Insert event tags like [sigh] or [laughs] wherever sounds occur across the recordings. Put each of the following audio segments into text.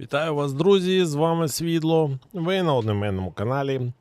Вітаю вас, друзі! З вами Світло. Ви на одноіменному каналі.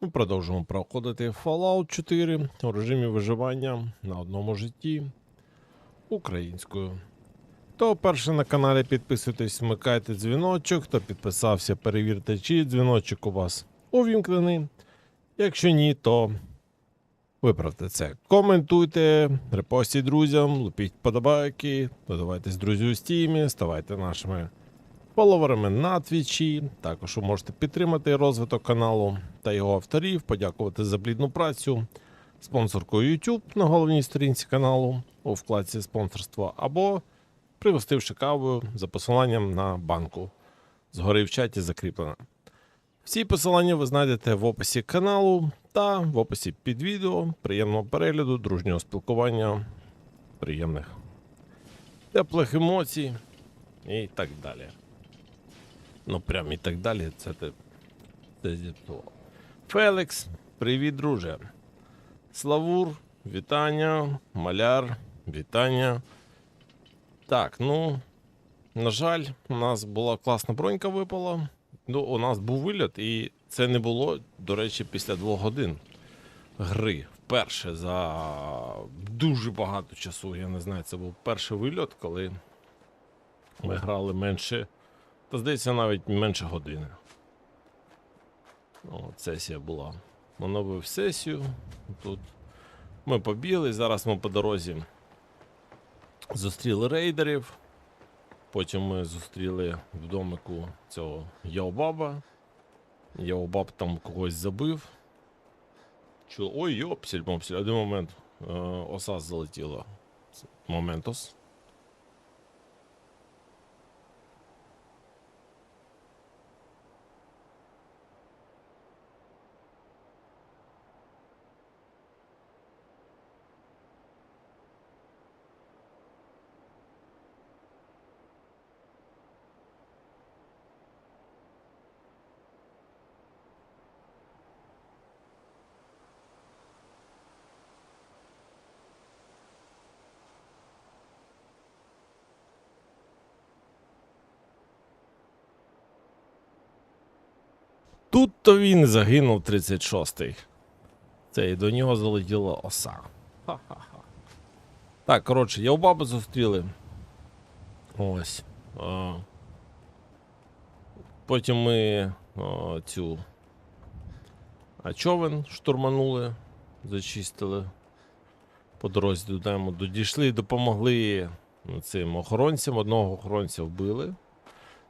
Ми продовжуємо проходити Fallout 4 у режимі виживання на одному житті українською. Хто перше на каналі підписуйтесь, вмикайте дзвіночок. Хто підписався, перевірте, чи дзвіночок у вас увімкнений. Якщо ні, то виправте це. Коментуйте, репостіть друзям, лупіть подобайки, додавайтесь друзі у стімі, ставайте нашими фоловерами на твічі. Також ви можете підтримати розвиток каналу та його авторів, подякувати за плідну працю спонсоркою YouTube на головній сторінці каналу у вкладці спонсорства або пригостивши кавою за посиланням на банку. Згори в чаті закріплено. Всі посилання ви знайдете в описі каналу та в описі під відео. Приємного перегляду, дружнього спілкування, приємних теплих емоцій і так далі. Ну, прям і так далі. Це ти. Це зіпсував. Фелікс, привіт, друже. Славур, вітання. Маляр, вітання. Так, ну. На жаль, у нас була класна бронька випала. Ну, у нас був вильот, і це не було, до речі, після двох годин гри. Вперше за дуже багато часу. Я не знаю, це був перший вильот, коли ми грали менше. Та здається, навіть менше години. Ну, От сесія була. Оновив сесію. Тут ми побігли. Зараз ми по дорозі зустріли рейдерів. Потім ми зустріли в домику цього Яобаба. Яобаб там когось забив. Чу... Ой, йопсель, мопсель. Один момент. Е, оса залетіла. Моментос. Тут то він загинув 36-й. Це і до нього залетіла оса. Ха-ха-ха. Так, коротше, я у баби зустріли. Ось. А, потім ми а, цю. А човен штурманули, зачистили. По дорозі додому дійшли і допомогли ну, цим охоронцям. Одного охоронця вбили.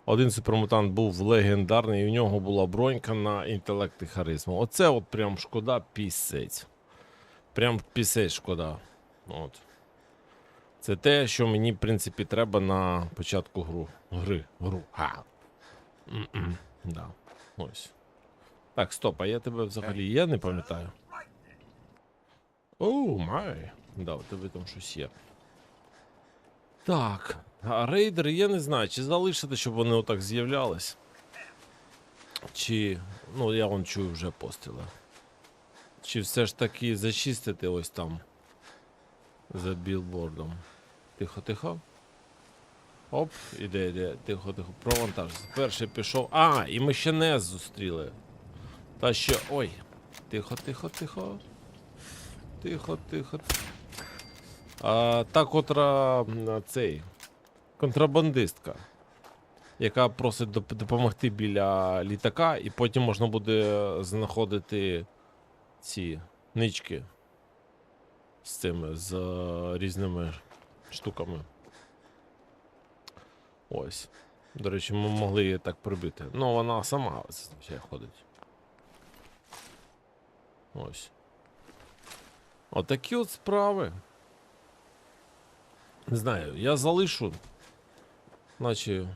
Один супермутант був легендарний, і в нього була бронька на інтелект і харизму. Оце от прям шкода пісець. Прям пісець шкода. От. Це те, що мені, в принципі, треба на початку гру. Гри. Гру. Ха. Да. Ось. Так, стоп, а я тебе взагалі я не пам'ятаю. Оу, май. Да, у тебе там щось є. Так. А рейдери, я не знаю, чи залишити, щоб вони отак з'являлись. Чи. Ну, я вон чую вже постріли. Чи все ж таки зачистити ось там. За білбордом. Тихо, тихо. Оп, іде, іде, тихо, тихо. Провантаж. Перший пішов. А, і ми ще не зустріли. Та ще. Ой. Тихо, тихо, тихо. Тихо, тихо. А, та, котра цей контрабандистка, яка просить допомогти біля літака, і потім можна буде знаходити ці нички з цими з е, різними штуками. Ось. До речі, ми могли її так прибити. Ну, вона сама ходить. Ось. Отакі от справи. Не знаю, я залишу. Наче.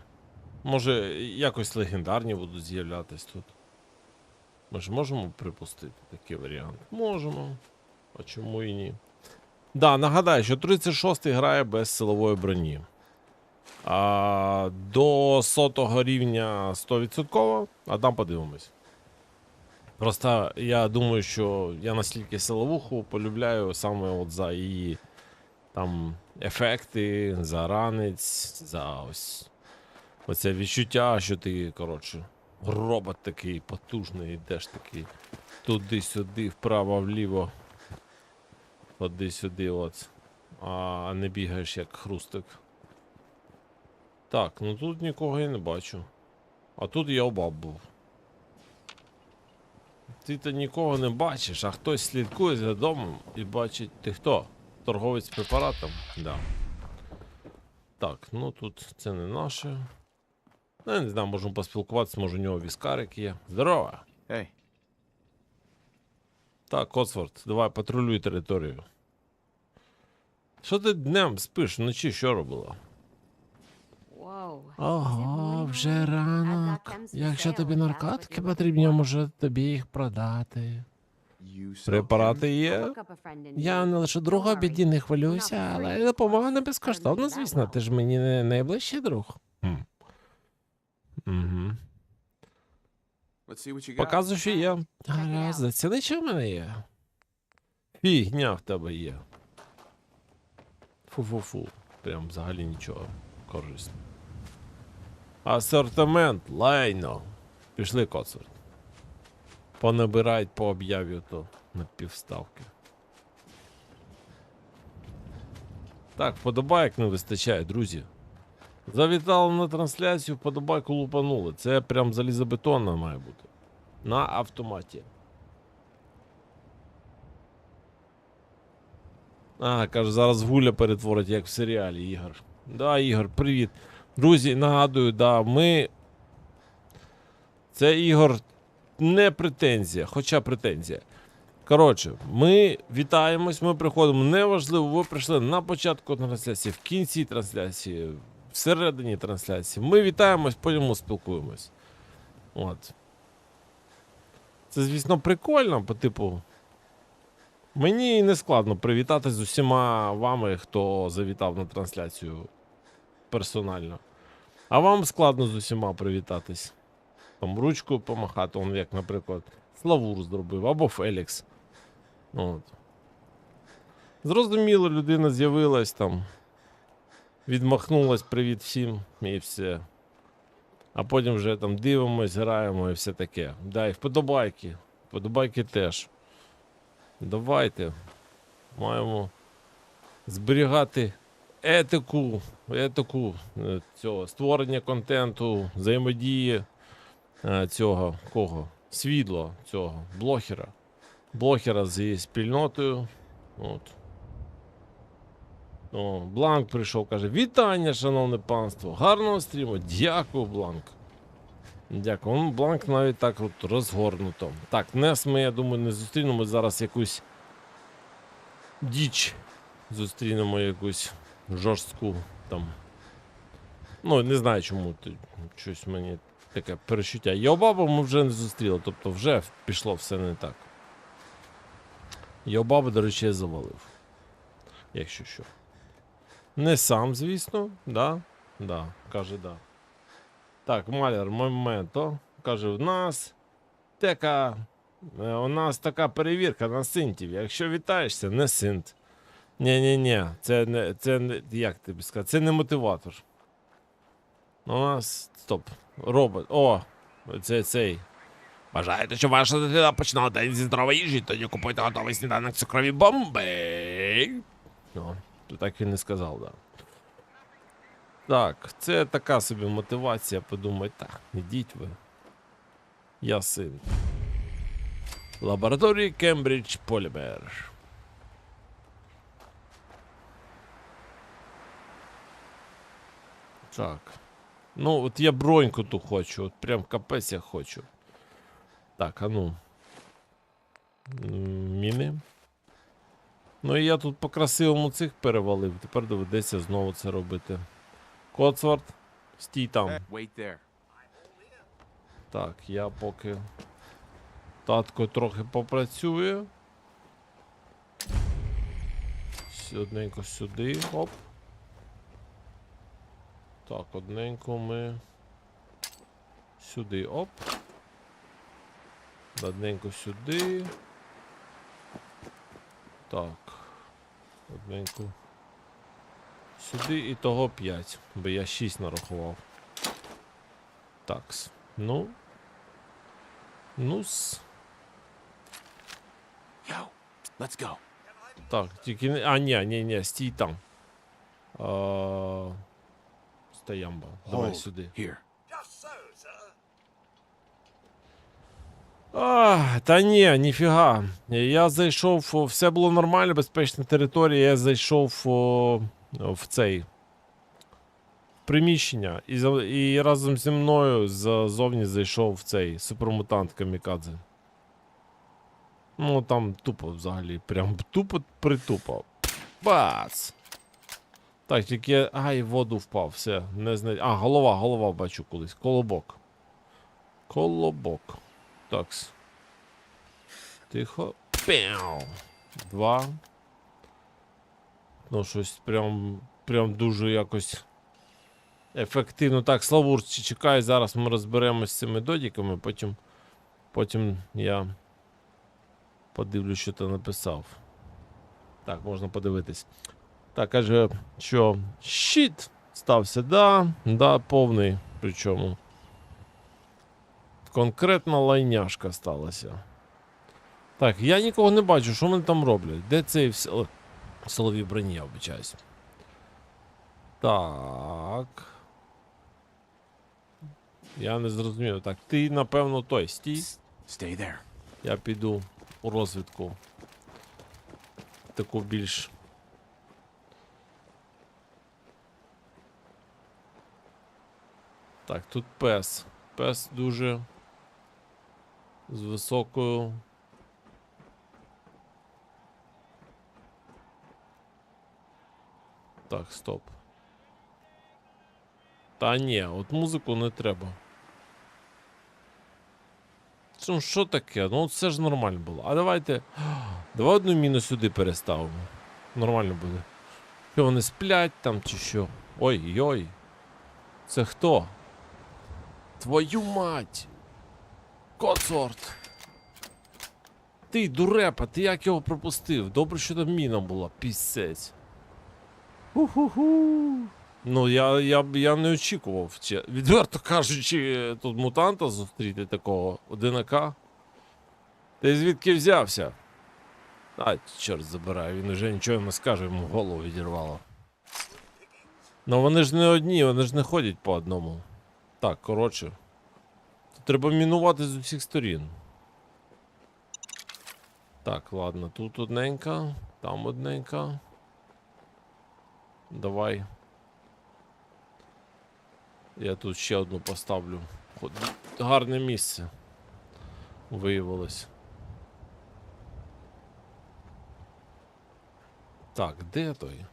Може, якось легендарні будуть з'являтись тут. Ми ж можемо припустити такий варіант? Можемо. А чому і ні? Да, нагадаю, що 36-й грає без силової броні. А, до сотого рівня 100%, а там подивимось. Просто я думаю, що я настільки силовуху полюбляю саме от за її там ефекти, за ранець, за ось Оце відчуття, що ти, коротше, робот такий потужний, йдеш такий. Туди-сюди, вправо-вліво. Туди-сюди, от. А не бігаєш як хрустик. Так, ну тут нікого я не бачу. А тут я обаб був. Ти то нікого не бачиш, а хтось слідкує за домом і бачить. Ти хто? Торговець препаратом? Да. Так, ну тут це не наше. Ну, я не знаю, можемо поспілкуватися, може у нього віскарик є. Здорово! Hey, Так, Коцворд, давай патрулюй територію. Що ти днем спиш, вночі що робила? Ого, вже ранок. Якщо тобі наркотики потрібні, може тобі їх продати. Препарати є? Я не лише друга біді не хвилююся, але допомога не безкоштовна, звісно. Ти ж мені не найближчий друг. Угу. Показуй, що є. Гаразд, заціни, що в мене є. Фігня в тебе є. Фу-фу-фу. Прям взагалі нічого корисно. Асортимент, лайно. Пішли, Коцворд. Понабирають по об'яві то на півставки. Так, вподобайок не вистачає, друзі. Завітали на трансляцію, вподобайку лупанули. Це прям залізобетонна має бути. На автоматі. А, каже, зараз Гуля перетворить, як в серіалі Ігор. Да, Ігор, привіт. Друзі, нагадую, да, ми. Це Ігор не претензія, хоча претензія. Коротше, ми вітаємось, ми приходимо. Неважливо, ви прийшли на початку трансляції, в кінці трансляції, всередині трансляції. Ми вітаємось, потім спілкуємось. От. Це, звісно, прикольно, по типу. Мені не складно привітати з усіма вами, хто завітав на трансляцію персонально. А вам складно з усіма привітатись. Там ручкою помахати, он як, наприклад, Славур зробив, або Фелікс. От. Зрозуміло, людина з'явилась там. Відмахнулась, привіт всім, і все. А потім вже там дивимось, граємо і все таке. Да, і вподобайки. Вподобайки теж. Давайте. Маємо зберігати етику, етику е, цього створення контенту, взаємодії цього кого? Свідло цього блогера. Блогера з спільнотою. От. О, Бланк прийшов, каже: Вітання, шановне панство! Гарного стріму! Дякую, Бланк. Дякую. Ну, Бланк навіть так от розгорнуто. Так, Нес ми, я думаю, не зустрінемо зараз якусь діч. Зустрінемо якусь жорстку там. Ну, не знаю чому. ти- Щось мені таке перечуття. Йобабу ми вже не зустріли, тобто вже пішло все не так. Йобабу, до речі, завалив. Якщо що. Не сам, звісно, да? Да, каже, да. Так, маляр, моменто. Каже, у нас така. е, У нас така перевірка на синтів. Якщо вітаєшся, не синт. Ні-ні-ні, це не. Це не. Як тобі сказати? Це не мотиватор. У нас. Стоп. Робот. О! Це цей. Бажаєте, щоб ваша дитина починала день зі здорової їжі, тоді купуйте готовий сніданок цукрові бомби. О, то так він не сказав, да. Так, це така собі мотивація подумати, так, ідіть ви. Я син. Лабораторії Кембридж Полімер. Так. Ну, от я броньку ту хочу, от прям капець я хочу. Так, а ну. Міни. Ну і я тут по красивому цих перевалив. Тепер доведеться знову це робити. Коцвард, стій там. Так, я поки татко трохи попрацює. Сі- Одненько сюди, оп. Так, одненько ми. Сюди, оп. Одненько сюди. Так. Одненько. Сюди і того 5, бо я 6 нарахував. Такс. Ну. Ну-с. Yo, let's go. Так, тільки не. А, ні, ні, ні, стій там. А... Стоямба. Давай Hold сюди. А, та ні, ніфіга. Я зайшов, все було нормально, безпечна територія. Я зайшов о, в цей приміщення і, і разом зі мною ззовні зайшов в цей супермутант Камікадзе. Ну там тупо взагалі. Прям тупо притупо. Бац! Так, тільки. Ай, в воду впав, все. Не знаю. А, голова, голова бачу колись. Колобок. Колобок. Такс. Тихо. Пяу. Два. Ну, щось прям. Прям дуже якось. Ефективно. Так, Славур, чи- чекай, зараз ми розберемось з цими додіками, потім. Потім я подивлюсь, що ти написав. Так, можна подивитись. Так, каже, що щит стався, да, да, повний. Причому. Конкретна лайняшка сталася. Так, я нікого не бачу, що вони там роблять? Де цей в силовій броні, я обичаюсь. Так. Я не зрозумів. Так, ти, напевно, той стій. Stay there. Я піду у розвідку. Таку більш. Так, тут пес. Пес дуже з високою. Так, стоп. Та ні, от музику не треба. Ну, що таке? Ну, це ж нормально було. А давайте. Давай одну міну сюди переставимо. Нормально буде. Що вони сплять там чи що? Ой-ой. Це хто? Твою мать! Коцорт! Ти, дурепа, ти як його пропустив? Добре, що там міна була, пісець. Ху-ху-ху. Ну, я, я, я не очікував. Відверто кажучи, тут мутанта зустріти такого одинака. Ти звідки взявся? А, чорт забирай, він уже нічого не скаже, йому голову відірвало. Ну вони ж не одні, вони ж не ходять по одному. Так, коротше. Треба мінувати з усіх сторін. Так, ладно, тут одненька, там одненька. Давай. Я тут ще одну поставлю. Гарне місце. Виявилось. Так, де той?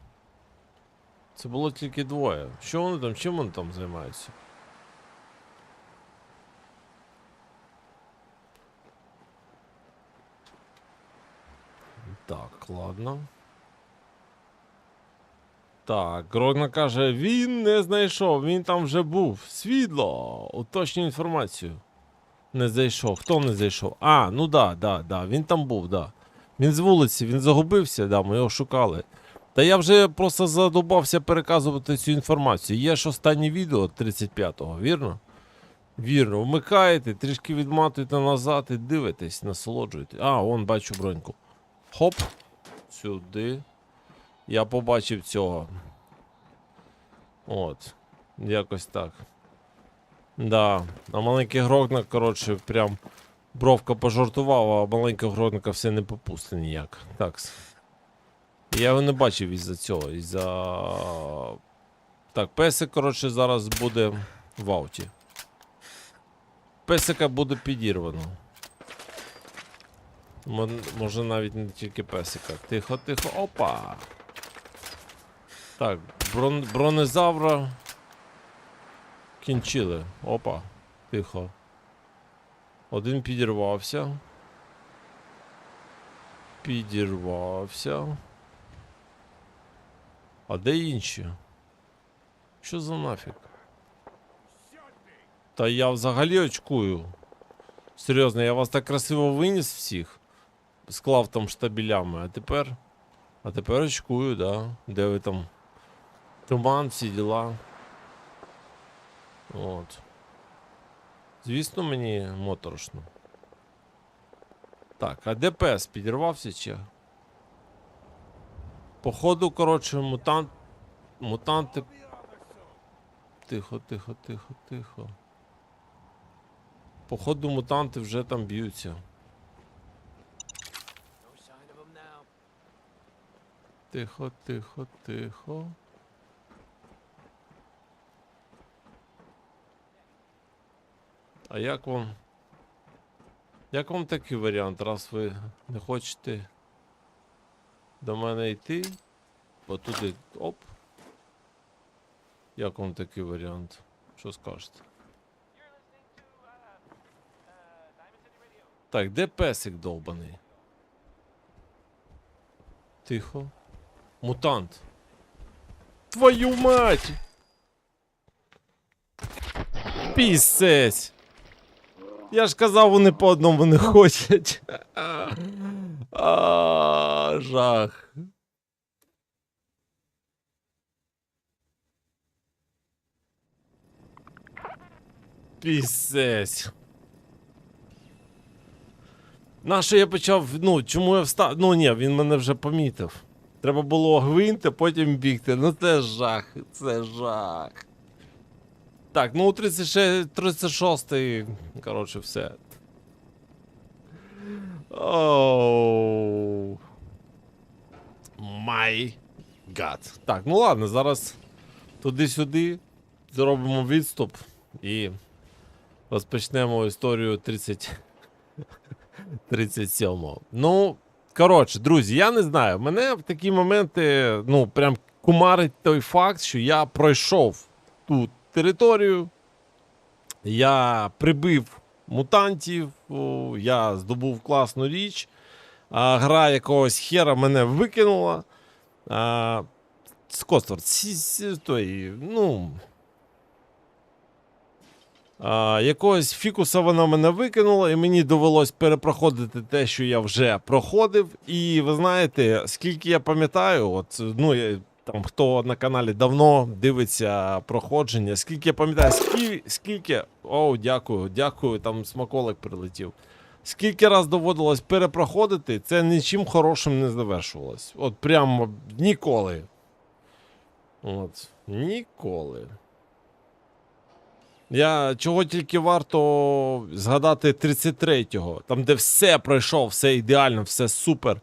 Це було тільки двоє. Що вони там? Чим вони там займаються? Так, ладно. Так, Грогна каже, він не знайшов, він там вже був. Світло, уточнюю інформацію. Не зайшов. Хто не зайшов? А, ну да, да, да, він там був, да. Він з вулиці, він загубився, да, ми його шукали. Та я вже просто задобався переказувати цю інформацію. Є ж останнє відео 35-го, вірно? Вірно, вмикаєте, трішки відматуєте назад і дивитесь, насолоджуєте. А, вон бачу броньку. Хоп. Сюди. Я побачив цього. От. Якось так. Да. А маленький грогнак, коротше, прям бровка пожартував, а маленького грогнака все не попусти ніяк. Такс. Я його не бачив із-за цього. Із-за. Так, песик, коротше, зараз буде в ауті. Песика буде підірвано. Може навіть не тільки песика. Тихо, тихо. Опа. Так, брон... бронезавра. Кінчили. Опа. Тихо. Один підірвався. Підірвався. А де інші? Що за нафіг? Та я взагалі очкую. Серйозно, я вас так красиво виніс всіх. Склав там штабелями, а тепер. А тепер очкую, да. Де ви там? Туман, всі діла. От. Звісно, мені моторошно. Так, а де пес? Підірвався чи? Походу, коротше, мутант. Мутанти. Тихо, тихо, тихо, тихо. Походу, мутанти вже там б'ються. Тихо, тихо, тихо. А як вам? Як вам такий варіант, раз ви не хочете до мене йти? Бо туди. Оп. Як вам такий варіант? Що скажете? Так, де песик довбаний? Тихо. Мутант. Твою мать! Пісець! Я ж казав, вони по одному не ходять. А, жах. Пісець. Нащо я почав. Ну, чому я встав? Ну ні, він мене вже помітив. Треба було гвинти, потім бігти. Ну це жах, це жах. Так, ну 36, 36 коротше, все. Оу. Май гад. Так, ну ладно, зараз туди-сюди зробимо відступ і розпочнемо історію 30. 37-го. Ну, коротше, друзі, я не знаю. Мене в такі моменти, ну, прям кумарить той факт, що я пройшов ту територію, я прибив мутантів, я здобув класну річ. А гра якогось хера мене викинула. А, ці- той, ну. А, якогось фікуса вона мене викинула, і мені довелось перепроходити те, що я вже проходив. І ви знаєте, скільки я пам'ятаю, от, ну, я, там, хто на каналі давно дивиться проходження, скільки я пам'ятаю, скільки, скільки. О, дякую, дякую, там смаколик прилетів. Скільки раз доводилось перепроходити, це нічим хорошим не завершувалось. От прямо ніколи. От, ніколи. Я чого тільки варто згадати 33-го, там, де все пройшов, все ідеально, все супер.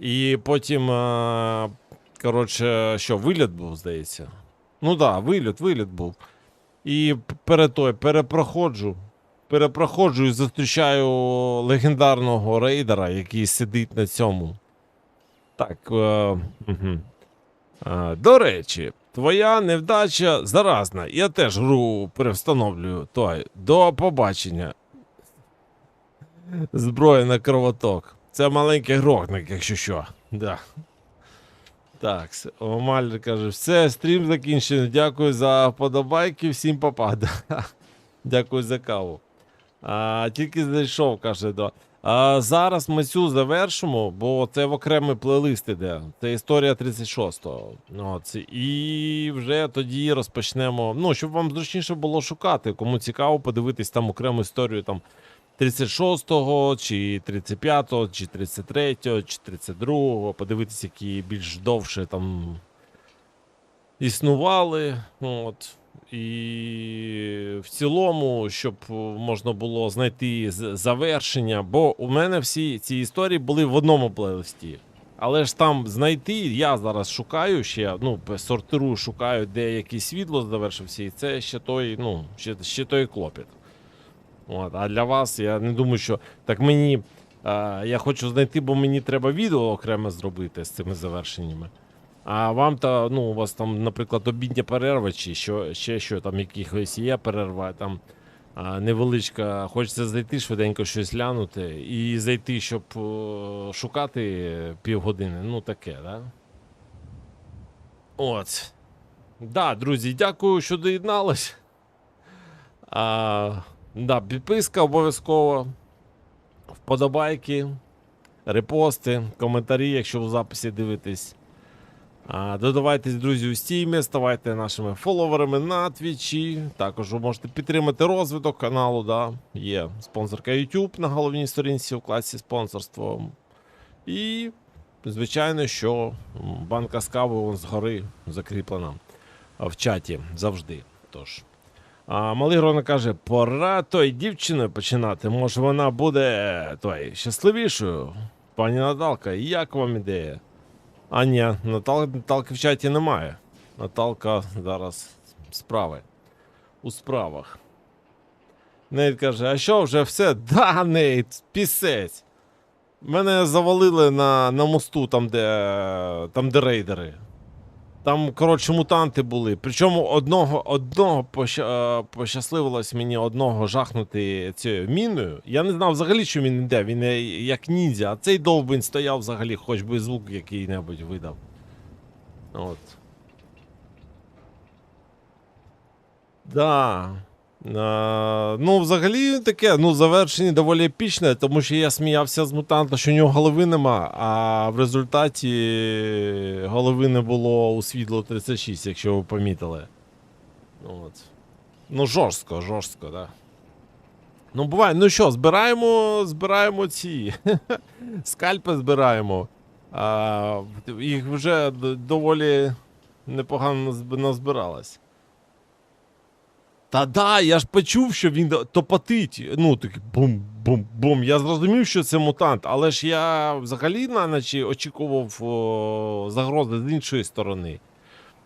І потім, е, коротше, що, виліт був, здається. Ну так, да, виліт, виліт був. І перед той перепроходжу. Перепроходжу і зустрічаю легендарного рейдера, який сидить на цьому. Так. Е, угу. До речі, твоя невдача заразна. Я теж гру перевстановлюю. Той. До побачення. Зброя на кровоток. Це маленький грохник, якщо що. Да. Так, Омаль каже, все, стрім закінчено. Дякую за вподобайки, всім попада. [laughs] Дякую за каву. А, тільки зайшов, каже, до. А зараз ми цю завершимо, бо це в окремий плейлист іде. Це історія 36-го. Ну, і вже тоді розпочнемо. Ну, щоб вам зручніше було шукати. Кому цікаво подивитись там окрему історію там 36-го, чи 35-го, чи 33-го, чи 32-го, подивитись, які більш довше там існували. От. І в цілому, щоб можна було знайти завершення, бо у мене всі ці історії були в одному плейлисті. Але ж там знайти, я зараз шукаю ще, ну, сортирую, шукаю, де якесь світло завершився, і це ще той, ну, ще, ще той клопіт. От, а для вас я не думаю, що так мені. Е, я хочу знайти, бо мені треба відео окремо зробити з цими завершеннями. А вам то, ну, у вас там, наприклад, обідня перерва, чи що, ще що там якихось є перерва, там невеличка. Хочеться зайти швиденько щось глянути і зайти, щоб шукати півгодини. Ну, таке, да? От. Да, друзі, дякую, що доєднались. А, да, підписка обов'язково. Вподобайки, репости, коментарі, якщо в записі дивитесь. Додавайтесь, друзі, у стімі, ставайте нашими фоловерами на твічі. Також ви можете підтримати розвиток каналу. Да? Є спонсорка YouTube на головній сторінці у класі спонсорство. І, звичайно, що банка з кави згори закріплена в чаті завжди. Тож. А малий Грона каже: пора той дівчиною починати. Може, вона буде той, щасливішою. Пані Наталка, як вам ідея? А ні, Натал, Наталки в чаті немає. Наталка зараз справи. У справах. Нейт каже, а що вже все? Да, Нейт, пісець. Мене завалили на, на мосту, там де, там, де рейдери. Там, коротше, мутанти були. Причому одного, одного е, пощасливилось мені одного жахнути цією міною. Я не знав взагалі, що він йде. Він е, як ніндзя, а цей довбень стояв взагалі, хоч би звук який-небудь видав. От. Да. Ну, взагалі таке, ну, завершення доволі епічне, тому що я сміявся з мутанта, що у нього голови нема, а в результаті голови не було у світло 36, якщо ви помітили. От. Ну, жорстко, жорстко, так. Да. Ну, буває. Ну що, збираємо, збираємо ці. [laughs] Скальпи збираємо. А, їх вже доволі непогано назбиралось. Та да, я ж почув, що він топотить. Ну, такий бум-бум-бум. Я зрозумів, що це мутант, але ж я взагалі на ночі очікував о, загрози з іншої сторони.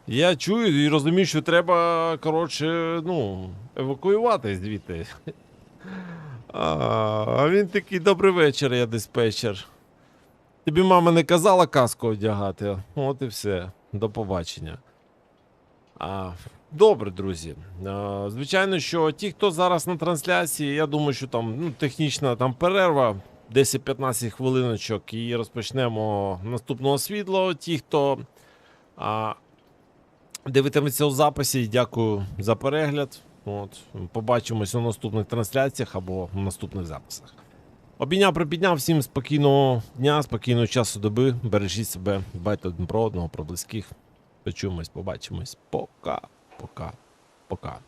Я чую і розумію, що треба, коротше, ну, евакуювати звідти. [laughs] А, він такий добрий вечір, я диспетчер. Тобі мама не казала каску одягати. От і все. До побачення. Добре, друзі. Звичайно, що ті, хто зараз на трансляції, я думаю, що там ну, технічна там перерва, 10-15 хвилиночок, і розпочнемо наступного світло. Ті, хто а, дивитиметься у записі, дякую за перегляд. От, побачимось у наступних трансляціях або в наступних записах. Обійняв, припідняв всім спокійного дня, спокійного часу доби. Бережіть себе, дбайте про одного, про близьких. Почуємось, побачимось. Пока, пока, пока.